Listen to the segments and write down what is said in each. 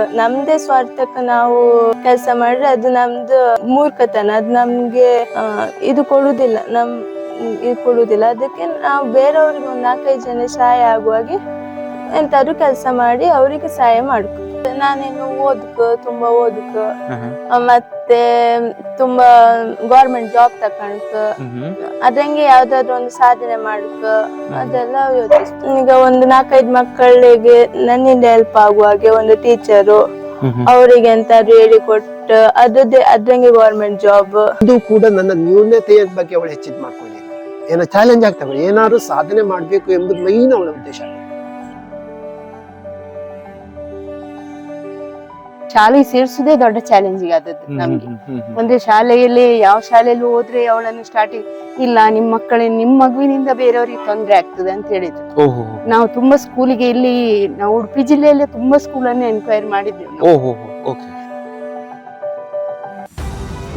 ನಮ್ದೇ ಸ್ವಾರ್ಥಕ್ಕೆ ನಾವು ಕೆಲಸ ಮಾಡ್ರೆ ಅದು ನಮ್ದು ಮೂರ್ಖತನ. ಅದು ನಮ್ಗೆ ಇದು ಕೊಡುದಿಲ್ಲ. ನಮ್, ಇದು ಕೊಡುದಿಲ್ಲ. ಅದಕ್ಕೆ ನಾವು ಬೇರೆಯವ್ರಿಗೆ ಒಂದು ನಾಲ್ಕೈದು ಜನ ಸಹಾಯ ಆಗುವಾಗೆ ಎಂತಾದ್ರೂ ಕೆಲಸ ಮಾಡಿ ಅವರಿಗೆ ಸಹಾಯ ಮಾಡ್ಕೊ ನಾನೇನು ಓದಕ್ ತುಂಬಾ ಓದಕ್. ಮತ್ತೆ ತುಂಬಾ ಗೌರ್ಮೆಂಟ್ ಜಾಬ್ ತಕೊಂಡ್ಕ. ಅದಂಗೆ ಯಾವ್ದಾದ್ರು ಒಂದು ಸಾಧನೆ ಮಾಡಕ್. ಅದೆಲ್ಲ ಯೋಚಿಸ್ತೀನಿ ಈಗ ಒಂದು ನಾಲ್ಕೈದು ಮಕ್ಕಳಿಗೆ ನನ್ನಿಂದ ಹೆಲ್ಪ್ ಆಗುವ ಹಾಗೆ ಒಂದು ಟೀಚರು ಅವರಿಗೆ ಎಂತಾದ್ರು ಹೇಳಿಕೊಟ್ಟು ಅದ್ರದ್ದೇ ಅದ್ರಂಗೆ ಗೌರ್ಮೆಂಟ್ ಜಾಬ್ ಅದು ಕೂಡ ನನ್ನ ನ್ಯೂನತೆಯ ಬಗ್ಗೆ ಅವಳು ಹೆಚ್ಚಿದ್ ಮಾಡ್ಕೊಂಡಿದ್ದೆ. ಏನೋ ಚಾಲೆಂಜ್ ಆಗ್ತಾವೆ ಏನಾದ್ರು ಸಾಧನೆ ಮಾಡ್ಬೇಕು ಎಂಬುದು ಮೈನ್ ಅವಳ ಉದ್ದೇಶ. ಶಾಲೆಗೆ ಸೇರ್ಸುದೇ ದೊಡ್ಡ ಚಾಲೆಂಜಿಂಗ್ ಆದದ್ದು ನಮ್ಗೆ. ಒಂದೇ ಶಾಲೆಯಲ್ಲಿ ಯಾವ ಶಾಲೆಯಲ್ಲಿ ಹೋದ್ರೆ ಅವಳನ್ನು ಸ್ಟಾರ್ಟಿಂಗ್ ಇಲ್ಲ ನಿಮ್ ಮಕ್ಕಳೇ ನಿಮ್ ಮಗುವಿನಿಂದ ಬೇರೆಯವ್ರಿಗೆ ತೊಂದರೆ ಆಗ್ತದೆ ಅಂತ ಹೇಳಿದ್ರು. ಓಹೋ ನಾವು ತುಂಬಾ ಸ್ಕೂಲಿಗೆ ಇಲ್ಲಿ ನಾವು ಉಡುಪಿ ಜಿಲ್ಲೆಯಲ್ಲೇ ತುಂಬಾ ಸ್ಕೂಲನ್ನು ಎನ್ಕ್ವೈರಿ ಮಾಡಿದ್ವಿ. ನಾವು. ಓಹೋ okay.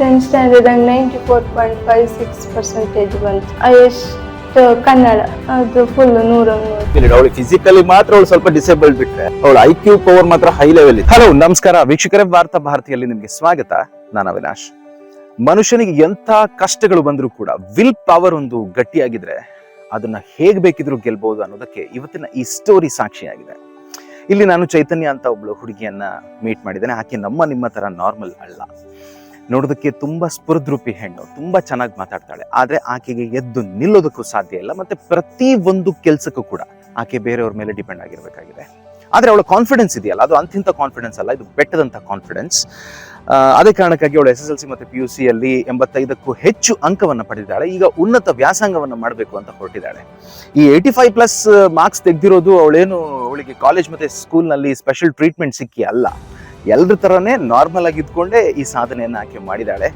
Tenth standard ninety four point five six percentage ಬಂತು. ಹೈಯೆಸ್ಟ್ ಕನ್ನಡ ಅದು ಫುಲ್ ನೂರ ಅವಳು ಫಿಸಿಕಲಿ ಮಾತ್ರ ಅವಳು ಸ್ವಲ್ಪ ಡಿಸೇಬಲ್ ಬಿಟ್ರೆ. ಅವಳ ಐ ಕ್ಯೂ ಪವರ್ ಮಾತ್ರ ಹೈ ಲೆವೆಲ್ ಹಲೋ ನಮಸ್ಕಾರ. ವೀಕ್ಷಕರೇ, ವಾರ್ತಾ ಭಾರತಿಯಲ್ಲಿ ನಿಮಗೆ ಸ್ವಾಗತ. ನಾನು ಅವಿನಾಶ್. ಮನುಷ್ಯನಿಗೆ ಎಂಥ ಕಷ್ಟಗಳು ಬಂದರೂ ಕೂಡ ವಿಲ್ ಪವರ್ ಒಂದು ಗಟ್ಟಿಯಾಗಿದ್ರೆ ಅದನ್ನ ಹೇಗ್ ಬೇಕಿದ್ರೂ ಗೆಲ್ಬಹುದು ಅನ್ನೋದಕ್ಕೆ ಇವತ್ತಿನ ಈ ಸ್ಟೋರಿ ಸಾಕ್ಷಿಯಾಗಿದೆ. ಇಲ್ಲಿ ನಾನು ಚೈತನ್ಯ ಅಂತ ಒಬ್ಳು ಹುಡುಗಿಯನ್ನ ಮೀಟ್ ಮಾಡಿದ್ದೇನೆ. ಆಕೆ ನಮ್ಮ ನಿಮ್ಮ ತರ ನಾರ್ಮಲ್ ಅಲ್ಲ. ನೋಡೋದಕ್ಕೆ ತುಂಬ ಸ್ಪರ್ಧರೂಪಿ ಹೆಣ್ಣು, ತುಂಬಾ ಚೆನ್ನಾಗಿ ಮಾತಾಡ್ತಾಳೆ. ಆದರೆ ಆಕೆಗೆ ಎದ್ದು ನಿಲ್ಲೋದಕ್ಕೂ ಸಾಧ್ಯ ಇಲ್ಲ, ಮತ್ತೆ ಪ್ರತಿ ಒಂದು ಕೆಲಸಕ್ಕೂ ಕೂಡ ಆಕೆ ಬೇರೆಯವ್ರ ಮೇಲೆ ಡಿಪೆಂಡ್ ಆಗಿರಬೇಕಾಗಿದೆ. ಆದರೆ ಅವಳ ಕಾನ್ಫಿಡೆನ್ಸ್ ಇದೆಯಲ್ಲ, ಅದು ಅಂತಿಂಥ ಕಾನ್ಫಿಡೆನ್ಸ್ ಅಲ್ಲ, ಇದು ಬೆಟ್ಟದಂಥ ಕಾನ್ಫಿಡೆನ್ಸ್ ಅದೇ ಕಾರಣಕ್ಕಾಗಿ ಅವಳು ಎಸ್ ಎಸ್ ಎಲ್ ಸಿ ಮತ್ತು ಪಿ ಯು ಸಿಯಲ್ಲಿ ಎಂಬತ್ತೈದಕ್ಕೂ ಹೆಚ್ಚು ಅಂಕವನ್ನು ಪಡೆದಿದ್ದಾಳೆ. ಈಗ ಉನ್ನತ ವ್ಯಾಸಂಗವನ್ನು ಮಾಡಬೇಕು ಅಂತ ಹೊರಟಿದ್ದಾಳೆ. ಈ ಏಯ್ಟಿ ಫೈವ್ ಪ್ಲಸ್ ಮಾರ್ಕ್ಸ್ ತೆಗೆದಿರೋದು ಅವಳೇನು, ಅವಳಿಗೆ ಕಾಲೇಜ್ ಮತ್ತು ಸ್ಕೂಲ್ನಲ್ಲಿ ಸ್ಪೆಷಲ್ ಟ್ರೀಟ್ಮೆಂಟ್ ಸಿಕ್ಕಿ ಅಲ್ಲ ಎಲ್ಲರ ಥರನೇ ನಾರ್ಮಲ್ ಆಗಿ ಇದ್ಕೊಂಡೇ ಈ ಸಾಧನೆಯನ್ನು ಆಕೆ ಮಾಡಿದ್ದಾಳೆ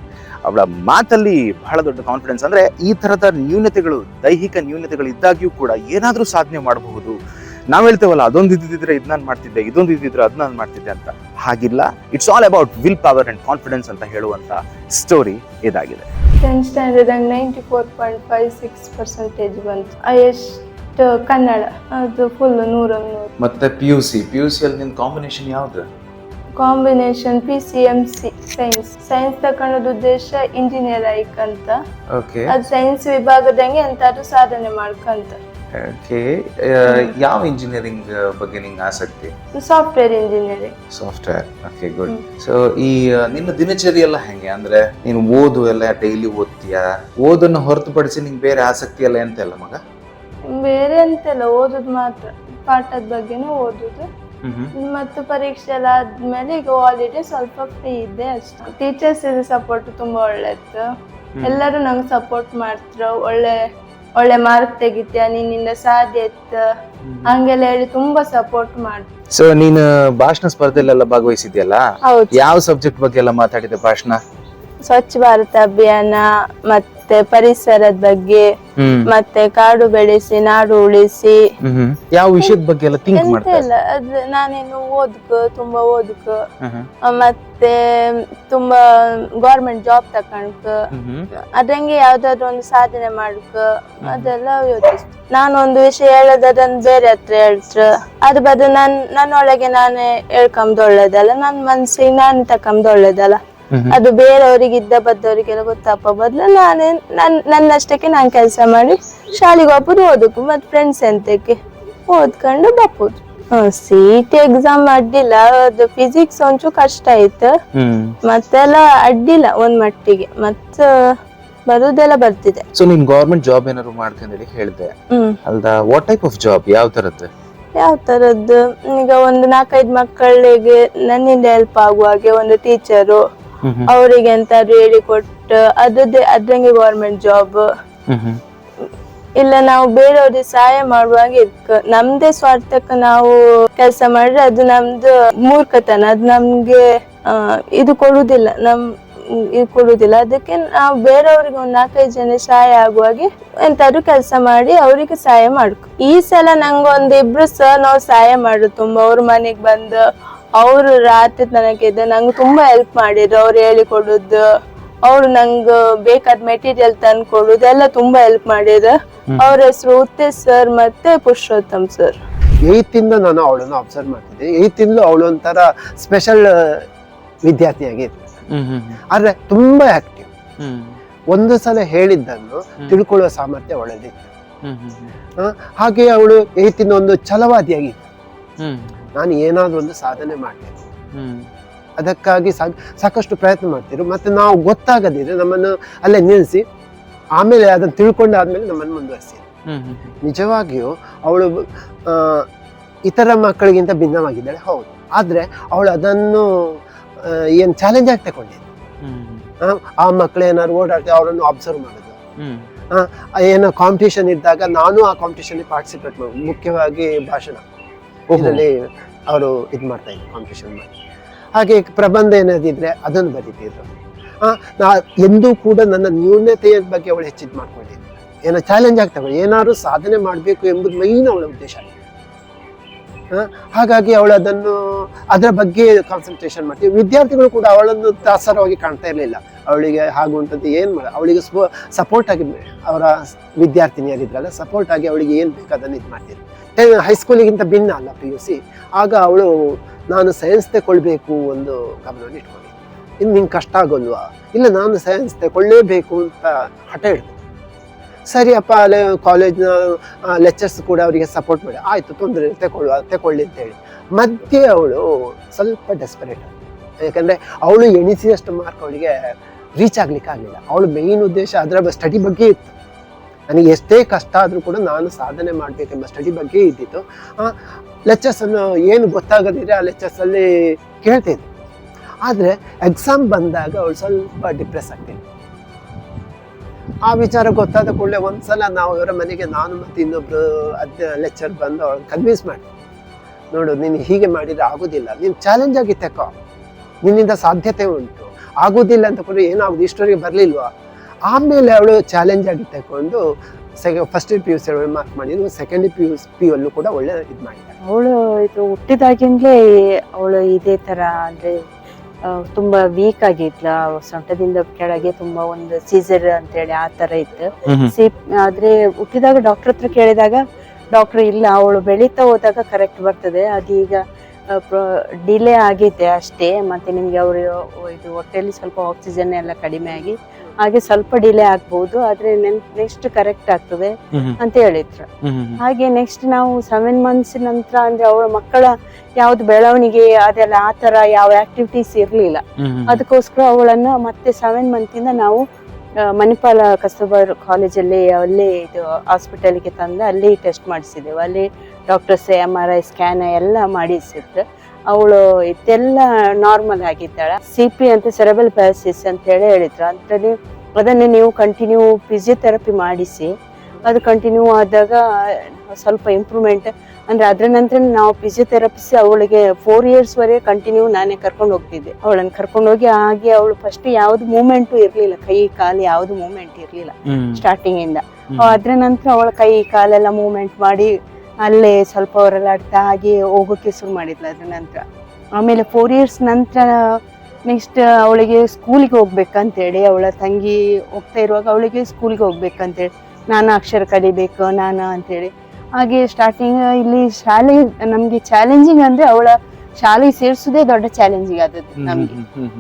ಅವಳ ಮಾತಲ್ಲಿ ಬಹಳ ದೊಡ್ಡ ಕಾನ್ಫಿಡೆನ್ಸ್ ಅಂದರೆ ಈ ಥರದ ನ್ಯೂನತೆಗಳು ದೈಹಿಕ ನ್ಯೂನತೆಗಳು ಇದ್ದಾಗ್ಯೂ ಕೂಡ ಏನಾದರೂ ಸಾಧನೆ ಮಾಡಬಹುದು. ನಾವು ಹೇಳ್ತೇವಲ್ಲ ಅದೊಂದು ಇದ್ದಿದ್ರೆ ಇದ್ ನಾನು ಮಾಡ್ತಿದ್ದೆ ಇದೊಂದು ಇದ್ದಿದ್ರೆ ಅದ್ ನಾನು ಮಾಡ್ತಿದ್ದೆ ಅಂತ. ಹಾಗಿಲ್ಲ. It's all about will power and confidence ಅಂತ ಹೇಳುವಂತ ಸ್ಟೋರಿ ಇದಾಗಿದೆ. Tenth standard ninety four point five six percentage ಬಂತು. ಹೈಯೆಸ್ಟ್ ಕನ್ನಡ. ಅದು ಫುಲ್ ನೂರ ನೂರು ಮತ್ತೆ P U C P U C ಅಲ್ಲಿ ನಿನ್ ಕಾಂಬಿನೇಷನ್ ಯಾವ್ದು? Combination P C M C science science ತಕೊಂಡದ ಉದ್ದೇಶ ಇಂಜಿನಿಯರ್ ಆಯ್ಕಂತ. ಓಕೆ ಅದು ಸೈನ್ಸ್ ವಿಭಾಗದಂಗೆ ಎಂತಾದ್ರು ಸಾಧನೆ ಮಾಡ್ಕಂತ. ಓಕೆ ಯಾವ ಇಂಜಿನಿಯರಿಂಗ್ ಬಗ್ಗೆ ನಿಂಗೆ ಆಸಕ್ತಿ? Software engineering software okay good so ಈ ನಿಮ್ಮ ನಿನ್ನ ದಿನಚರಿ ಎಲ್ಲ ಹೆಂಗೆ? ಅಂದ್ರೆ ನೀನು ಓದು ಎಲ್ಲ ಡೈಲಿ ಓದ್ತೀಯಾ? ಓದನ್ನು ಹೊರತುಪಡಿಸಿ ನಿಂಗೆ ಬೇರೆ ಆಸಕ್ತಿ ಎಲ್ಲ ಎಂತ ಇಲ್ಲ ಮಗ? ಬೇರೆ ಎಂತೆಲ್ಲ ಓದೋದು ಮಾತ್ರ. ಪಾಠದ ಬಗ್ಗೆನೂ ಓದುದು. ಮತ್ತು ಪರೀಕ್ಷೆ ಎಲ್ಲ ಆದ್ಮೇಲೆ ಈಗ ಹಾಲಿಡೇ ಸ್ವಲ್ಪ ಫ್ರೀ ಇದೆ ಅಷ್ಟೇ. ಟೀಚರ್ಸ್ ಇದು ಸಪೋರ್ಟ್ ತುಂಬಾ ಒಳ್ಳೆತ್ತು ಎಲ್ಲರೂ ನಂಗೆ ಸಪೋರ್ಟ್ ಮಾಡ್ತಾರ ಒಳ್ಳೆ ಒಳ್ಳೆ ಮಾರ್ಕ್ ತೆಗಿತ್ಯಾ ನಿನ್ನಿಂದ ಸಾಧ್ಯ ಇತ್ತು? ಹಂಗೆಲ್ಲ ಹೇಳಿ ತುಂಬಾ ಸಪೋರ್ಟ್ ಮಾಡ್ತಾರೆ ಸೊ ನೀನು ಭಾಷಣ ಸ್ಪರ್ಧೆಲೆಲ್ಲ ಭಾಗವಹಿಸಿದ್ಯಲ್ಲ? ಯಾವ ಸಬ್ಜೆಕ್ಟ್ ಬಗ್ಗೆ ಎಲ್ಲ ಮಾತಾಡಿದೆ ಭಾಷಣ? ಸ್ವಚ್ಛ ಭಾರತ ಅಭಿಯಾನ ಮತ್ತೆ ಪರಿಸರದ ಬಗ್ಗೆ ಹ್ಮ್. ಮತ್ತೆ ಕಾಡು ಬೆಳೆಸಿ ನಾಡು ಉಳಿಸಿ. ಹ್ಮ್. ಯಾವ ವಿಷಯದ ಬಗ್ಗೆ ಎಲ್ಲ ಥಿಂಕ್ ಎಂತ ಇಲ್ಲ ಅದ್ ನಾನೇನು ಓದ್ಕ ತುಂಬಾ ಓದ್ಕ. ಮತ್ತೆ ತುಂಬಾ ಗೌರ್ಮೆಂಟ್ ಜಾಬ್ ತಕೊಂಡ್ಕ. ಅದಂಗೆ ಯಾವ್ದಾದ್ರು ಒಂದು ಸಾಧನೆ ಮಾಡ್ಕ. ಅದೆಲ್ಲ ಯೋಚಿಸ್ತು ನಾನು ಒಂದು ವಿಷಯ ಹೇಳೋದನ್ನ ಅದನ್ನ ಬೇರೆ ಹತ್ರ ಹೇಳ್ತ್ರ. ಅದ್ರ ಬದಲು ನನ್ ನನ್ನೊಳಗೆ ನಾನೇ ಹೇಳ್ಕೊಂಬುದು ಒಳ್ಳೇದಲ್ಲ ನನ್ ಮನ್ಸಿಗೆ ನಾನು ತಕೊಂಬುದು ಒಳ್ಳೇದಲ್ಲ. ಅದು ಬೇರೆಯವ್ರಿಗೆ ಇದ್ದ ಬದ್ದವರಿಗೆಲ್ಲ ಗೊತ್ತಪ್ಪ. ಬದ್ಲು ನಾನೇ ನನ್ ನನ್ನಷ್ಟಕ್ಕೆ ನಾನ್ ಕೆಲಸ ಮಾಡಿ ಶಾಲೆಗೆ ಒಬ್ಬರು ಓದಕ್ಕು ಮತ್ತೆ ಫ್ರೆಂಡ್ಸ್ ಎಂತಕ್ಕೆ? ಓದ್ಕೊಂಡು ಬಪ್ಪುದು ಸಿ ಎಕ್ಸಾಮ್ ಅಡ್ಡಿಲ್ಲ. ಅದು ಫಿಸಿಕ್ಸ್ ಒಂಚೂರು ಕಷ್ಟ ಆಯ್ತು. ಮತ್ತೆಲ್ಲ ಅಡ್ಡಿಲ್ಲ ಒಂದ್ ಮಟ್ಟಿಗೆ. ಮತ್ತ ಬರುದೆಲ್ಲ ಬರ್ತಿದೆ. ಸೊ ನೀನ್ ಗೌರ್ಮೆಂಟ್ ಜಾಬ್ ಏನಾದ್ರು ಮಾಡ್ಕೊಂಡೇಳಿ ಹೇಳಿದೆ. ಅಲ್ದ ವಾಟ್ ಟೈಪ್ ಆಫ್ ಜಾಬ್ ಯಾವ ತರದ್ದು? ಯಾವ ತರದ್ದು? ಈಗ ಒಂದು ನಾಲ್ಕೈದು ಮಕ್ಕಳಿಗೆ ನನ್ನಿಂದ ಹೆಲ್ಪ್ ಆಗುವಾಗೆ ಒಂದು ಟೀಚರು ಅವರಿಗೆ ಎಂತಾದ್ರು ಹೇಳಿಕೊಟ್ಟು ಅದ್ರದ್ದೇ ಅದ್ರಂಗೆ ಗೌರ್ಮೆಂಟ್ ಜಾಬ್ ಇಲ್ಲ ನಾವು ಬೇರೆಯವ್ರಿಗೆ ಸಹಾಯ ಮಾಡುವಾಗ ಇರ್ಕ ನಮ್ದೇ ಸ್ವಾರ್ಥಕ್ಕೆ ನಾವು ಕೆಲಸ ಮಾಡಿದ್ರೆ ಅದು ನಮ್ದು ಮೂರ್ಖತನ. ಅದು ನಮ್ಗೆ ಇದು ಕೊಡುದಿಲ್ಲ. ನಮ್ ಇದು ಕೊಡುದಿಲ್ಲ. ಅದಕ್ಕೆ ನಾವು ಬೇರೆಯವ್ರಿಗೆ ಒಂದು ನಾಲ್ಕೈದು ಜನ ಸಹಾಯ ಆಗುವಾಗೆ ಎಂತಾದ್ರು ಕೆಲಸ ಮಾಡಿ ಅವರಿಗೆ ಸಹಾಯ ಮಾಡ್ಕೊ ಈ ಸಲ ನಂಗೆ ಸಹ ಇಬ್ರು ಸರ್ ನಾವು ಸಹಾಯ ಮಾಡುದು. ತುಂಬಾ ಅವ್ರ ಮನೆಗ್ ಬಂದು ಅವ್ರು ರಾತ್ರಿ ತನಕ ಇದ್ದ ನಂಗೆ ತುಂಬಾ ಹೆಲ್ಪ್ ಮಾಡಿದ್ರು. ಅವ್ರು ಹೇಳಿಕೊಡುದು ಅವ್ರು ನಂಗೆ ಬೇಕಾದ ಮೆಟೀರಿಯಲ್ ತಂದು ಕೊಡುದು ಎಲ್ಲ ತುಂಬಾ ಹೆಲ್ಪ್ ಮಾಡಿದ್ರು. ಅವ್ರ ಹೆಸರು ಉತ್ತೇಜ್ ಸರ್ ಮತ್ತೆ ಪುರುಷೋತ್ತಮ್ ಸರ್ ಏಯ್ತಿಂದ ನಾನು ಅವಳನ್ನು ಅಬ್ಸರ್ವ್ ಮಾಡ್ತಿದ್ದೆ. ಏಯ್ತಿಂದಲೂ ಅವಳು ಒಂಥರ ಸ್ಪೆಷಲ್ ವಿದ್ಯಾರ್ಥಿಯಾಗಿದ್ದು ಹ್ಮ್ ಹ್ಮ್ ಆದ್ರೆ ತುಂಬಾ ಆಕ್ಟಿವ್ ಒಂದು ಸಲ ಹೇಳಿದ್ದನ್ನು ತಿಳ್ಕೊಳ್ಳುವ ಸಾಮರ್ಥ್ಯ ಅವಳಲ್ಲಿತ್ತು. ಹಾಗೆ ಅವಳು ಏಯ್ತಿಂದ ಒಂದು ಛಲವಾದಿಯಾಗಿ ನಾನು ಏನಾದರೂ ಒಂದು ಸಾಧನೆ ಮಾಡ್ತೇನೆ ಅದಕ್ಕಾಗಿ ಸಾಕಷ್ಟು ಪ್ರಯತ್ನ ಮಾಡ್ತಿರು ಮತ್ತೆ ನಾವು ಗೊತ್ತಾಗದಿದ್ರೆ ನಮ್ಮನ್ನು ಅಲ್ಲೇ ನಿಲ್ಲಿಸಿ ಆಮೇಲೆ ಅದನ್ನು ತಿಳ್ಕೊಂಡಾದ್ಮೇಲೆ ನಮ್ಮನ್ನು ಮುಂದುವರಿಸಿ. ನಿಜವಾಗಿಯೂ ಅವಳು ಇತರ ಮಕ್ಕಳಿಗಿಂತ ಭಿನ್ನವಾಗಿದ್ದಾಳೆ ಹೌದು. ಆದ್ರೆ ಅವಳು ಅದನ್ನು ಏನು ಚಾಲೆಂಜ್ ಆಗಿ ತಗೊಂಡಿದ್ದೆ ಆ ಮಕ್ಕಳು ಏನಾದ್ರು ಓಡಾಡ್ತಾರೆ ಅವರನ್ನು ಅಬ್ಸರ್ವ್ ಮಾಡೋದು. ಏನೋ ಕಾಂಪಿಟೇಷನ್ ಇದ್ದಾಗ ನಾನು ಆ ಕಾಂಪಿಟೇಷನ್ ಪಾರ್ಟಿಸಿಪೇಟ್ ಮಾಡೋದು ಮುಖ್ಯವಾಗಿ ಭಾಷಣ. ಇದರಲ್ಲಿ ಅವರು ಇದು ಮಾಡ್ತಾ ಇದ್ರು ಕಾಂಪಿಟೇಷನ್ ಮಾಡಿ. ಹಾಗೆ ಪ್ರಬಂಧ ಏನಾದಿದ್ರೆ ಅದನ್ನು ಬರೀತಿದ್ರು. ನಾ ಎಂದೂ ಕೂಡ ನನ್ನ ನ್ಯೂನತೆಯ ಬಗ್ಗೆ ಅವಳು ಹೆಚ್ಚಿದ್ ಮಾಡ್ಕೊಂಡಿದ್ರು ಏನೋ ಚಾಲೆಂಜ್ ಆಗಿ ತಗೊಂಡು ಏನಾದ್ರು ಸಾಧನೆ ಮಾಡಬೇಕು ಎಂಬುದು ಮೈನ್ ಅವಳ ಉದ್ದೇಶ. ಹಾಗಾಗಿ ಅವಳು ಅದನ್ನು, ಅದರ ಬಗ್ಗೆ ಕಾನ್ಸಂಟ್ರೇಷನ್ ಮಾಡ್ತೀವಿ ವಿದ್ಯಾರ್ಥಿಗಳು ಕೂಡ ಅವಳನ್ನು ದಾಸರವಾಗಿ ಕಾಣ್ತಾ ಇರಲಿಲ್ಲ. ಅವಳಿಗೆ ಹಾಗು ಏನು ಮಾಡ, ಅವಳಿಗೆ ಸ್ಪೋ ಸಪೋರ್ಟ್ ಆಗಿ, ಅವರ ವಿದ್ಯಾರ್ಥಿನಿಯರಿದ್ರಲ್ಲ ಸಪೋರ್ಟ್ ಆಗಿ ಅವಳಿಗೆ ಏನು ಬೇಕು ಅದನ್ನು ಇದು ಮಾಡ್ತಿದ್ರು. ಹೈಸ್ಕೂಲಿಗಿಂತ ಭಿನ್ನ ಅಲ್ಲ ಪಿ ಯು ಸಿ ಆಗ ಅವಳು, ನಾನು ಸೈನ್ಸ್ ತಗೊಳ್ಬೇಕು ಒಂದು ಗಮನವನ್ನು ಇಟ್ಕೊಂಡು ಇನ್ನು ನಿಂಗೆ ಕಷ್ಟ ಆಗೋಲ್ವಾ? ಇಲ್ಲ, ನಾನು ಸೈನ್ಸ್ ತಗೊಳ್ಳೇಬೇಕು ಅಂತ ಹಠ ಸರಿ ಅಪ್ಪ, ಅಲ್ಲೇ ಕಾಲೇಜ್ನ ಲೆಕ್ಚರ್ಸ್ ಕೂಡ ಅವರಿಗೆ ಸಪೋರ್ಟ್ ಮಾಡಿ. ಆಯಿತು, ತೊಂದರೆ ತಗೊಳ್ಳುವ ತಗೊಳ್ಳಿ ಅಂತೇಳಿ ಮಧ್ಯೆ ಅವಳು ಸ್ವಲ್ಪ ಡೆಸ್ಪರೇಟ್ ಯಾಕಂದರೆ ಅವಳು ಎಣಿಸಿದಷ್ಟು ಮಾರ್ಕ್ ಅವಳಿಗೆ ರೀಚ್ ಆಗಲಿಕ್ಕೆ ಆಗಲಿಲ್ಲ. ಅವಳು ಮೇಯ್ನ್ ಉದ್ದೇಶ ಅದರ ಸ್ಟಡಿ ಬಗ್ಗೆ ಇತ್ತು. ನನಗೆ ಎಷ್ಟೇ ಕಷ್ಟ ಆದರೂ ಕೂಡ ನಾನು ಸಾಧನೆ ಮಾಡಬೇಕೆಂಬ ಸ್ಟಡಿ ಬಗ್ಗೆ ಇದ್ದಿತ್ತು ಲೆಕ್ಚರ್ಸನ್ನು ಏನು ಗೊತ್ತಾಗದಿದ್ರೆ ಆ ಲೆಕ್ಚರ್ಸಲ್ಲಿ ಕೇಳ್ತಿದ್ದೆ ಆದರೆ ಎಕ್ಸಾಮ್ ಬಂದಾಗ ಅವಳು ಸ್ವಲ್ಪ ಡಿಪ್ರೆಸ್ ಆಗ್ತಿದ್ದೆ ಆ ವಿಚಾರ ಗೊತ್ತಾದ ಕೂಡಲೇ ಒಂದ್ಸಲ ನಾವು ಇವರ ಮನೆಗೆ ನಾನು ಮತ್ತು ಇನ್ನೊಬ್ಬರು ಅದ್ನ ಲೆಕ್ಚರ್ ಬಂದು ಅವಳು ಕನ್ವಿನ್ಸ್ ಮಾಡಿ ನೋಡು, ನೀನು ಹೀಗೆ ಮಾಡಿದರೆ ಆಗೋದಿಲ್ಲ. ನೀನು ಚಾಲೆಂಜ್ ಆಗಿ ತೆಕ್ಕೋ ನಿನ್ನಿಂದ ಸಾಧ್ಯತೆ ಉಂಟು. ಆಗೋದಿಲ್ಲ ಅಂತ ಕೂಡ ಏನಾಗುದು? ಇಷ್ಟವರೆಗೆ ಬರಲಿಲ್ವಾ? ಆಮೇಲೆ ಅವಳು ಚಾಲೆಂಜ್ ಆಗಿ ತಗೊಂಡು ಸೆಕೆ first P U C mark ಮಾಡಿದ್ರು second P U P U ಅಲ್ಲೂ ಕೂಡ ಒಳ್ಳೆ ಇದು ಮಾಡಿದ್ದಾರೆ. ಅವಳು ಇದು ಹುಟ್ಟಿದಾಗಿಂದಲೇ ಅವಳು ಇದೇ ತರ ಅಂದ್ರೆ ತುಂಬ ವೀಕ್ ಆಗಿದ್ಲ. ಸೊಂಟದಿಂದ ಕೆಳಗೆ ತುಂಬಾ ಒಂದು ಸೀಸರ್ ಅಂತ ಹೇಳಿ ಆ ತರ ಇತ್ತು. ಆದ್ರೆ ಹುಟ್ಟಿದಾಗ ಡಾಕ್ಟರ್ ಹತ್ರ ಕೇಳಿದಾಗ ಡಾಕ್ಟರ್ ಇಲ್ಲ ಅವಳು ಬೆಳೀತಾ ಹೋದಾಗ ಕರೆಕ್ಟ್ ಬರ್ತದೆ. ಅದೀಗ ಡಿಲೇ ಆಗಿದೆ ಅಷ್ಟೇ. ಮತ್ತೆ ನಿಮ್ಗೆ ಅವರು ಇದು ಹೊಟ್ಟೆಯಲ್ಲಿ ಸ್ವಲ್ಪ ಆಕ್ಸಿಜನ್ ಎಲ್ಲ ಕಡಿಮೆ ಆಗಿ ಹಾಗೆ ಸ್ವಲ್ಪ ಡಿಲೇ ಆಗ್ಬಹುದು ಆದ್ರೆ ನೆಕ್ಸ್ಟ್ ಕರೆಕ್ಟ್ ಆಗ್ತದೆ ಅಂತ ಹೇಳಿದ್ರು. ಹಾಗೆ ನೆಕ್ಸ್ಟ್ ನಾವು ಸೆವೆನ್ ಮಂತ್ಸ್ ನಂತರ ಅಂದ್ರೆ ಅವಳ ಮಕ್ಕಳ ಯಾವ್ದು ಬೆಳವಣಿಗೆ ಅದೆಲ್ಲ ಆ ತರ ಯಾವ ಆಕ್ಟಿವಿಟೀಸ್ ಇರ್ಲಿಲ್ಲ. ಅದಕ್ಕೋಸ್ಕರ ಅವಳನ್ನ ಮತ್ತೆ ಸೆವೆನ್ ಮಂತ್ ಇಂದ ನಾವು ಮಣಿಪಾಲ ಮಣಿಪಾಲ ಕಸ್ತೂರ್ಬಾ ಕಾಲೇಜಲ್ಲಿ ಅಲ್ಲೇ ಇದು ಹಾಸ್ಪಿಟಲ್ಗೆ ತಂದು ಅಲ್ಲಿ ಟೆಸ್ಟ್ ಮಾಡಿಸಿದೆವು. ಅಲ್ಲಿ doctors M R I scan ಎಲ್ಲ ಮಾಡಿಸಿದ್ರು. ಅವಳು ಇದೆಲ್ಲ ನಾರ್ಮಲ್ ಆಗಿದ್ದಾಳ. ಸಿ ಪಿ ಅಂತ ಸೆರೆಬಲ್ ಪ್ಯಾರಸಿಸ್ ಅಂತ ಹೇಳಿ ಹೇಳಿದ್ರು. ಅಂಥದ್ದು ಅದನ್ನೇ ನೀವು ಕಂಟಿನ್ಯೂ ಫಿಸಿಯೋಥೆರಪಿ ಮಾಡಿಸಿ ಅದು ಕಂಟಿನ್ಯೂ ಆದಾಗ ಸ್ವಲ್ಪ ಇಂಪ್ರೂವ್ಮೆಂಟ್ ಅಂದ್ರೆ ಅದ್ರ ನಂತರ ನಾವು ಫಿಸಿಯೋಥೆರಪಿಸ್ ಅವಳಿಗೆ ಫೋರ್ ಇಯರ್ಸ್ ವರೆಗೆ ಕಂಟಿನ್ಯೂ ನಾನೇ ಕರ್ಕೊಂಡು ಹೋಗ್ತಿದ್ದೆ. ಅವಳನ್ನ ಕರ್ಕೊಂಡು ಹೋಗಿ ಹಾಗೆ ಅವಳು ಫಸ್ಟ್ ಯಾವ್ದು ಮೂಮೆಂಟು ಇರಲಿಲ್ಲ. ಕೈ ಕಾಲು ಯಾವ್ದು ಮೂಮೆಂಟ್ ಇರಲಿಲ್ಲ. ಸ್ಟಾರ್ಟಿಂಗ್ ಇಂದ. ಅದ್ರ ನಂತರ ಅವಳ ಕೈ ಕಾಲೆಲ್ಲ ಮೂವ್ಮೆಂಟ್ ಮಾಡಿ ಅಲ್ಲೇ ಸ್ವಲ್ಪ ಹೊರಲಾಡ್ತಾ ಹಾಗೆ ಹೋಗೋಕೆ ಶುರು ಮಾಡಿದ್ಲು ಅದ್ರ ನಂತರ. ಆಮೇಲೆ ಫೋರ್ ಇಯರ್ಸ್ ನಂತರ ನೆಕ್ಸ್ಟ್ ಅವಳಿಗೆ ಸ್ಕೂಲಿಗೆ ಹೋಗ್ಬೇಕಂತೇಳಿ ಅವಳ ತಂಗಿ ಹೋಗ್ತಾ ಇರುವಾಗ ಅವಳಿಗೆ ಸ್ಕೂಲಿಗೆ ಹೋಗ್ಬೇಕಂತೇಳಿ ನಾನು ಅಕ್ಷರ ಕಲಿಬೇಕು ನಾನು ಅಂತೇಳಿ. ಹಾಗೆ ಸ್ಟಾರ್ಟಿಂಗ್ ಇಲ್ಲಿ ಶಾಲೆ ನಮಗೆ ಚಾಲೆಂಜಿಂಗ್ ಅಂದ್ರೆ ಅವಳ ಶಾಲೆಗೆ ಸೇರಿಸೋದೇ ದೊಡ್ಡ ಚಾಲೆಂಜಿಂಗ್ ಆದದ್ದು ನಮಗೆ.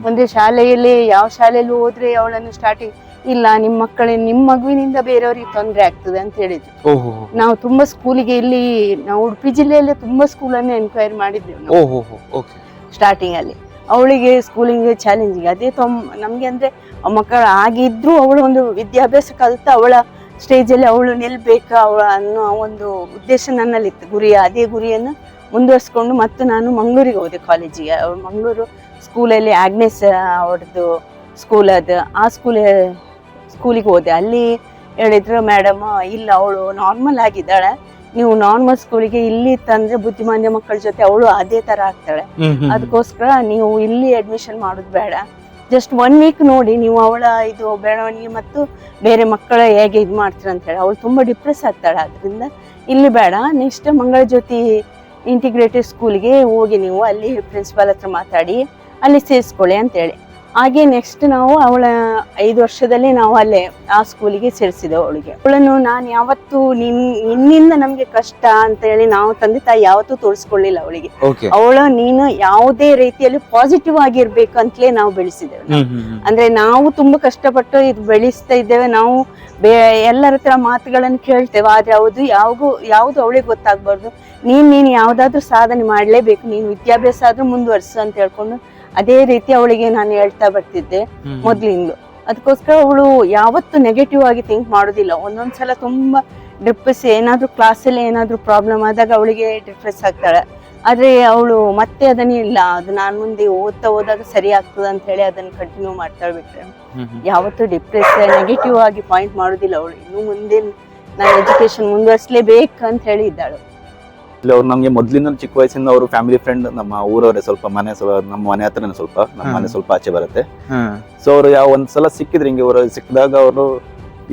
ಒಂದೇ ಶಾಲೆಯಲ್ಲಿ ಯಾವ ಶಾಲೆಯಲ್ಲೂ ಹೋದ್ರೆ ಅವಳನ್ನು ಸ್ಟಾರ್ಟಿಂಗ್ ಇಲ್ಲ ನಿಮ್ಮ ಮಕ್ಕಳೇ ನಿಮ್ಮ ಮಗುವಿನಿಂದ ಬೇರೆಯವರಿಗೆ ತೊಂದರೆ ಆಗ್ತದೆ ಅಂತ ಹೇಳಿದ್ರು. ಓಹೋ ನಾವು ತುಂಬಾ ಸ್ಕೂಲಿಗೆ ಇಲ್ಲಿ ನಾವು ಉಡುಪಿ ಜಿಲ್ಲೆಯಲ್ಲೇ ತುಂಬಾ ಸ್ಕೂಲನ್ನು ಎನ್ಕ್ವೈರಿ ಮಾಡಿದ್ವಿ ನಾವು. ಓಹೋ ಓಕೆ. ಸ್ಟಾರ್ಟಿಂಗ್ ಅಲ್ಲಿ. ಅವಳಿಗೆ ಸ್ಕೂಲಿಂಗ್ ಚಾಲೆಂಜಿಂಗ್ ಅದೇ ತೊಮ್ ನಮ್ಗೆ ಅಂದ್ರೆ ಮಕ್ಕಳು ಆಗಿದ್ರು ಅವಳು ಒಂದು ವಿದ್ಯಾಭ್ಯಾಸ ಕಲಿತ ಅವಳ ಸ್ಟೇಜ್ ಅಲ್ಲಿ ಅವಳು ನಿಲ್ಬೇಕು ಅವಳ ಅನ್ನೋ ಒಂದು ಉದ್ದೇಶ ನನ್ನಲ್ಲಿತ್ತು. ಗುರಿ ಅದೇ ಗುರಿಯನ್ನು ಮುಂದುವರ್ಸ್ಕೊಂಡು ಮತ್ತೆ ನಾನು ಮಂಗಳೂರಿಗೆ ಹೋದೆ ಕಾಲೇಜಿಗೆ ಮಂಗಳೂರು ಸ್ಕೂಲಲ್ಲಿ ಆಗ್ನೆಸ್ ಅವ್ರದ್ದು ಸ್ಕೂಲ್ ಅದು. ಆ ಸ್ಕೂಲ್ ಸ್ಕೂಲಿಗೆ ಹೋದೆ. ಅಲ್ಲಿ ಹೇಳಿದ್ರು ಮೇಡಮ್ ಇಲ್ಲ ಅವಳು ನಾರ್ಮಲ್ ಆಗಿದ್ದಾಳೆ. ನೀವು ನಾರ್ಮಲ್ ಸ್ಕೂಲಿಗೆ ಇಲ್ಲಿ ತಂದ್ರೆ ಬುದ್ಧಿಮಾಂದ್ಯ ಮಕ್ಕಳ ಜೊತೆ ಅವಳು ಅದೇ ತರ ಆಗ್ತಾಳೆ. ಅದಕ್ಕೋಸ್ಕರ ನೀವು ಇಲ್ಲಿ ಅಡ್ಮಿಷನ್ ಮಾಡೋದು ಬೇಡ. ಜಸ್ಟ್ ಒನ್ ವೀಕ್ ನೋಡಿ ನೀವು ಅವಳ ಇದು ಬೆಳವಣಿಗೆ ಮತ್ತು ಬೇರೆ ಮಕ್ಕಳ ಹೇಗೆ ಇದು ಮಾಡ್ತೀರ ಅಂತ ಹೇಳಿ ಅವಳು ತುಂಬಾ ಡಿಪ್ರೆಸ್ ಆಗ್ತಾಳೆ. ಅದರಿಂದ ಇಲ್ಲಿ ಬೇಡ. ನೆಕ್ಸ್ಟ್ ಮಂಗಳ ಜ್ಯೋತಿ ಇಂಟಿಗ್ರೇಟೆಡ್ ಸ್ಕೂಲ್ಗೆ ಹೋಗಿ ನೀವು ಅಲ್ಲಿ ಪ್ರಿನ್ಸಿಪಾಲ್ ಹತ್ರ ಮಾತಾಡಿ ಅಲ್ಲಿ ಸೇರಿಸ್ಕೊಳ್ಳಿ ಅಂತೇಳಿ. ಹಾಗೆ ನೆಕ್ಸ್ಟ್ ನಾವು ಅವಳ ಐದು ವರ್ಷದಲ್ಲಿ ನಾವು ಅಲ್ಲೇ ಆ ಸ್ಕೂಲಿಗೆ ಸೇರಿಸಿದೆ ಅವಳಿಗೆ. ಅವಳನ್ನು ನಾನು ಯಾವತ್ತು ನಿನ್ ನಿನ್ನಿಂದ ನಮ್ಗೆ ಕಷ್ಟ ಅಂತ ಹೇಳಿ ನಾವು ತಂದೆ ತಾಯಿ ಯಾವತ್ತೂ ತೋರಿಸ್ಕೊಳ್ಳಿಲ್ಲ ಅವಳಿಗೆ. ಅವಳ ನೀನು ಯಾವುದೇ ರೀತಿಯಲ್ಲಿ ಪಾಸಿಟಿವ್ ಆಗಿರ್ಬೇಕು ಅಂತಲೇ ನಾವು ಬೆಳೆಸಿದ್ದೇವೆ ಅಂದ್ರೆ ನಾವು ತುಂಬಾ ಕಷ್ಟಪಟ್ಟು ಇದು ಬೆಳೆಸ್ತಾ ಇದ್ದೇವೆ. ನಾವು ಬೇ ಎಲ್ಲರ ಹತ್ರ ಮಾತುಗಳನ್ನು ಕೇಳ್ತೇವೆ. ಆದ್ರೆ ಹೌದು ಯಾವಾಗೂ ಯಾವ್ದು ಅವಳಿಗೆ ಗೊತ್ತಾಗ್ಬಾರ್ದು. ನೀನ್ ನೀನ್ ಯಾವ್ದಾದ್ರು ಸಾಧನೆ ಮಾಡ್ಲೇಬೇಕು. ನೀನ್ ವಿದ್ಯಾಭ್ಯಾಸ ಆದ್ರೂ ಮುಂದುವರ್ಸು ಅಂತ ಹೇಳ್ಕೊಂಡು ಅದೇ ರೀತಿ ಅವಳಿಗೆ ನಾನು ಹೇಳ್ತಾ ಬರ್ತಿದ್ದೆ ಮೊದ್ಲಿಂದ. ಅದಕ್ಕೋಸ್ಕರ ಅವಳು ಯಾವತ್ತು ನೆಗೆಟಿವ್ ಆಗಿ ಥಿಂಕ್ ಮಾಡೋದಿಲ್ಲ. ಒಂದೊಂದ್ಸಲ ತುಂಬಾ ಡಿಪ್ರೆಸ್ ಏನಾದ್ರೂ ಕ್ಲಾಸಲ್ಲಿ ಏನಾದ್ರೂ ಪ್ರಾಬ್ಲಮ್ ಆದಾಗ ಅವಳಿಗೆ ಡಿಪ್ರೆಸ್ ಆಗ್ತಾಳೆ. ಆದ್ರೆ ಅವಳು ಮತ್ತೆ ಅದನ್ನೇ ಇಲ್ಲ. ಅದು ನಾನು ಮುಂದೆ ಓದ್ತಾ ಹೋದಾಗ ಸರಿ ಆಗ್ತದ ಅಂತ ಹೇಳಿ ಅದನ್ನ ಕಂಟಿನ್ಯೂ ಮಾಡ್ತಾಳೆ ಬಿಟ್ರೆ. ಯಾವತ್ತೂ ಡಿಪ್ರೆಸ್ ನೆಗೆಟಿವ್ ಆಗಿ ಪಾಯಿಂಟ್ ಮಾಡೋದಿಲ್ಲ ಅವಳು. ಇನ್ನು ಮುಂದೆ ನಾನು ಎಜುಕೇಶನ್ ಮುಂದುವರಿಸಲೇಬೇಕು ಅಂತ ಹೇಳಿ ಇದ್ದಾಳು ಇಲ್ಲಿ ಅವ್ರು ನಮ್ಗೆ ಮೊದ್ಲಿಂದ ಚಿಕ್ಕ ವಯಸ್ಸಿಂದ ಅವರು ಫ್ಯಾಮಿಲಿ ಫ್ರೆಂಡ್ ನಮ್ಮ ಊರವರೇ ಸ್ವಲ್ಪ ಮನೆ ಸ್ವಲ್ಪ ನಮ್ಮ ಮನೆ ಹತ್ರನೇ ಸ್ವಲ್ಪ ನಮ್ಮ ಮನೆ ಸ್ವಲ್ಪ ಆಚೆ ಬರುತ್ತೆ. ಸೊ ಅವರು ಯಾವ ಒಂದ್ಸಲ ಸಿಕ್ಕಿದ್ರೆ ಹಿಂಗೆ ಅವರು ಸಿಕ್ಕಿದಾಗ ಅವರು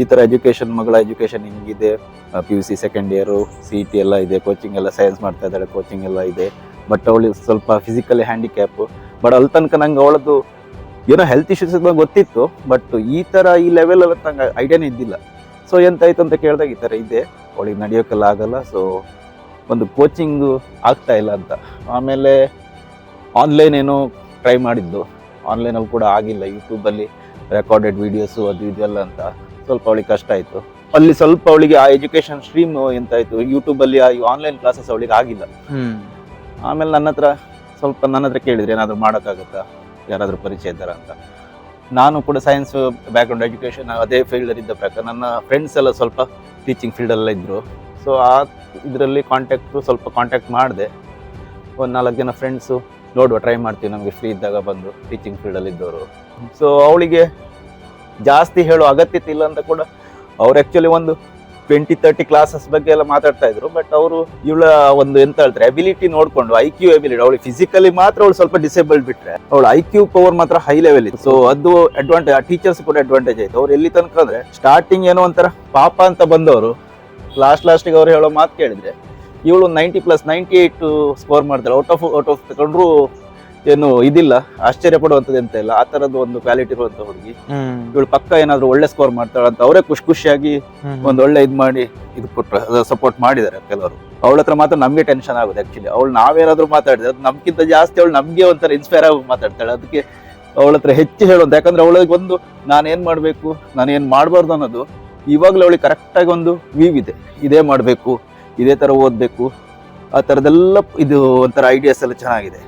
ಈ ತರ ಎಜುಕೇಶನ್ ಮಗಳ ಎಜುಕೇಶನ್ ಹಿಂಗಿದೆ. P U C second year C T ಎಲ್ಲ ಇದೆ ಕೋಚಿಂಗ್ ಎಲ್ಲ ಸೈನ್ಸ್ ಮಾಡ್ತಾ ಇದ್ದಾಳೆ ಕೋಚಿಂಗ್ ಎಲ್ಲ ಇದೆ. ಬಟ್ ಅವಳಿಗೆ ಸ್ವಲ್ಪ ಫಿಸಿಕಲಿ ಹ್ಯಾಂಡಿಕ್ಯಾಪ್ ಬಟ್ ಅಲ್ಲಿ ತನಕ ನಂಗೆ ಅವಳದ್ದು ಏನೋ ಹೆಲ್ತ್ ಇಶ್ಯೂಸ್ ಗೊತ್ತಿತ್ತು ಬಟ್ ಈ ತರ ಈ ಲೆವೆಲ್ ಅಲ್ಲಿ ನಂಗೆ ಐಡಿಯಾನೇ ಇದ್ದಿಲ್ಲ. ಸೊ ಎಂತಾಯ್ತು ಅಂತ ಕೇಳಿದಾಗ ಈ ತರ ಇದೆ. ಅವಳಿಗೆ ನಡೆಯೋಕ್ಕೆಲ್ಲ ಆಗಲ್ಲ ಸೊ ಒಂದು ಕೋಚಿಂಗು ಆಗ್ತಾ ಇಲ್ಲ ಅಂತ. ಆಮೇಲೆ ಆನ್ಲೈನ್ ಏನೋ ಟ್ರೈ ಮಾಡಿದ್ದು. ಆನ್ಲೈನಲ್ಲಿ ಕೂಡ ಆಗಿಲ್ಲ. ಯೂಟ್ಯೂಬಲ್ಲಿ ರೆಕಾರ್ಡೆಡ್ ವೀಡಿಯೋಸು ಅದು ಇದೆಲ್ಲ ಅಂತ. ಸ್ವಲ್ಪ ಅವಳಿಗೆ ಕಷ್ಟ ಆಯಿತು. ಅಲ್ಲಿ ಸ್ವಲ್ಪ ಅವಳಿಗೆ ಆ ಎಜುಕೇಶನ್ ಸ್ಟ್ರೀಮ್ ಎಂತಾಯಿತು ಯೂಟ್ಯೂಬಲ್ಲಿ ಆ ಆನ್ಲೈನ್ ಕ್ಲಾಸಸ್ ಅವಳಿಗೆ ಆಗಿಲ್ಲ. ಆಮೇಲೆ ನನ್ನ ಹತ್ರ ಸ್ವಲ್ಪ ನನ್ನ ಹತ್ರ ಕೇಳಿದ್ರೆ ಏನಾದರೂ ಮಾಡೋಕ್ಕಾಗತ್ತಾ? ಯಾರಾದರೂ ಪರಿಚಯ ಇದ್ದಾರಾ ಅಂತ. ನಾನು ಕೂಡ ಸೈನ್ಸ್ ಬ್ಯಾಕ್ಗ್ರೌಂಡ್ ಎಜುಕೇಷನ್ ಅದೇ ಫೀಲ್ಡಲ್ಲಿ ಇದ್ದ ಪ್ರಕಾರ ನನ್ನ ಫ್ರೆಂಡ್ಸ್ ಎಲ್ಲ ಸ್ವಲ್ಪ ಟೀಚಿಂಗ್ ಫೀಲ್ಡಲ್ಲ ಇದ್ದರು ಸೊ ಆ ಇದರಲ್ಲಿ ಕಾಂಟ್ಯಾಕ್ಟು ಸ್ವಲ್ಪ ಕಾಂಟ್ಯಾಕ್ಟ್ ಮಾಡಿದೆ. ಒಂದು ನಾಲ್ಕು ಜನ ಫ್ರೆಂಡ್ಸು ನೋಡುವ ಟ್ರೈ ಮಾಡ್ತೀವಿ. ನಮಗೆ ಫ್ರೀ ಇದ್ದಾಗ ಬಂದು ಟೀಚಿಂಗ್ ಫೀಲ್ಡಲ್ಲಿ ಇದ್ದವರು. ಸೊ ಅವಳಿಗೆ ಜಾಸ್ತಿ ಹೇಳೋ ಅಗತ್ಯತೆ ಇಲ್ಲ ಅಂತ ಕೂಡ ಅವ್ರು ಆ್ಯಕ್ಚುಲಿ ಒಂದು ಟ್ವೆಂಟಿ ತರ್ಟಿ ಕ್ಲಾಸಸ್ ಬಗ್ಗೆ ಎಲ್ಲ ಮಾತಾಡ್ತಾ ಇದ್ರು. ಬಟ್ ಅವರು ಇವಳ ಒಂದು ಎಂತ ಹೇಳ್ತಾರೆ ಅಬಿಲಿಟಿ ನೋಡಿಕೊಂಡು ಐ ಕ್ಯೂ ಅಬಿಲಿಟಿ ಅವಳು ಫಿಸಿಕಲಿ ಮಾತ್ರ ಅವಳು ಸ್ವಲ್ಪ ಡಿಸೇಬಲ್ಡ್ ಬಿಟ್ರೆ, ಅವಳು ಐ ಕ್ಯೂ ಪವರ್ ಮಾತ್ರ ಹೈ ಲೆವೆಲ್ ಇತ್ತು. ಸೊ ಅದು ಅಡ್ವಾಂಟೇಜ್ ಟೀಚರ್ಸ್ ಕೂಡ ಅಡ್ವಾಂಟೇಜ್ ಆಯ್ತು. ಅವ್ರು ಎಲ್ಲಿ ತನಕ ಅಂದ್ರೆ ಸ್ಟಾರ್ಟಿಂಗ್ ಏನೋ ಒಂಥರ ಪಾಪ ಅಂತ ಬಂದವರು ಲಾಸ್ಟ್ ಲಾಸ್ಟಿಗೆ ಅವ್ರು ಹೇಳೋ ಮಾತು ಕೇಳಿದ್ರೆ ಇವಳು ninety plus ninety eight score ಮಾಡ್ತಾಳೆ. ಔಟ್ ಆಫ್ ಔಟ್ ಆಫ್ ತಗೊಂಡ್ರು ಏನು ಇದಿಲ್ಲ ಆಶ್ಚರ್ಯ ಪಡುವಂಥದ್ದು ಎಂತ ಇಲ್ಲ ಆ ಥರದ್ದು ಒಂದು ಕ್ವಾಲಿಟಿ ಇರುವಂಥ ಹುಡುಗಿ. ಇವಳು ಪಕ್ಕ ಏನಾದರೂ ಒಳ್ಳೆ ಸ್ಕೋರ್ ಮಾಡ್ತಾಳೆ ಅಂತ ಅವರೇ ಖುಷಿ ಖುಷಿಯಾಗಿ ಒಂದು ಒಳ್ಳೆ ಇದು ಮಾಡಿ ಇದು ಕೊಟ್ಟರು ಸಪೋರ್ಟ್ ಮಾಡಿದ್ದಾರೆ ಕೆಲವರು. ಅವಳ ಹತ್ರ ಮಾತ್ರ ನಮಗೆ ಟೆನ್ಷನ್ ಆಗುತ್ತೆ ಆ್ಯಕ್ಚುಲಿ ಅವಳು ನಾವೇನಾದರೂ ಮಾತಾಡಿದ್ರೆ ಅದು ನಮ್ಗಿಂತ ಜಾಸ್ತಿ ಅವಳು ನಮಗೆ ಒಂಥರ ಇನ್ಸ್ಪೈರ್ ಆಗಿ ಮಾತಾಡ್ತಾಳೆ. ಅದಕ್ಕೆ ಅವಳ ಹತ್ರ ಹೆಚ್ಚು ಹೇಳೋದು ಯಾಕಂದ್ರೆ ಅವಳಿಗೆ ಒಂದು ನಾನು ಏನು ಮಾಡಬೇಕು ನಾನು ಏನು ಮಾಡಬಾರ್ದು ಅನ್ನೋದು ಇವಾಗಲೂ ಅವಳಿಗೆ ಕರೆಕ್ಟಾಗಿ ಒಂದು ವೀವ್ ಇದೆ. ಇದೇ ಮಾಡಬೇಕು, ಇದೇ ಥರ ಓದಬೇಕು, ಆ ಥರದ್ದೆಲ್ಲ ಇದು ಒಂಥರ ಐಡಿಯಾಸ್ ಎಲ್ಲ ಚೆನ್ನಾಗಿದೆ.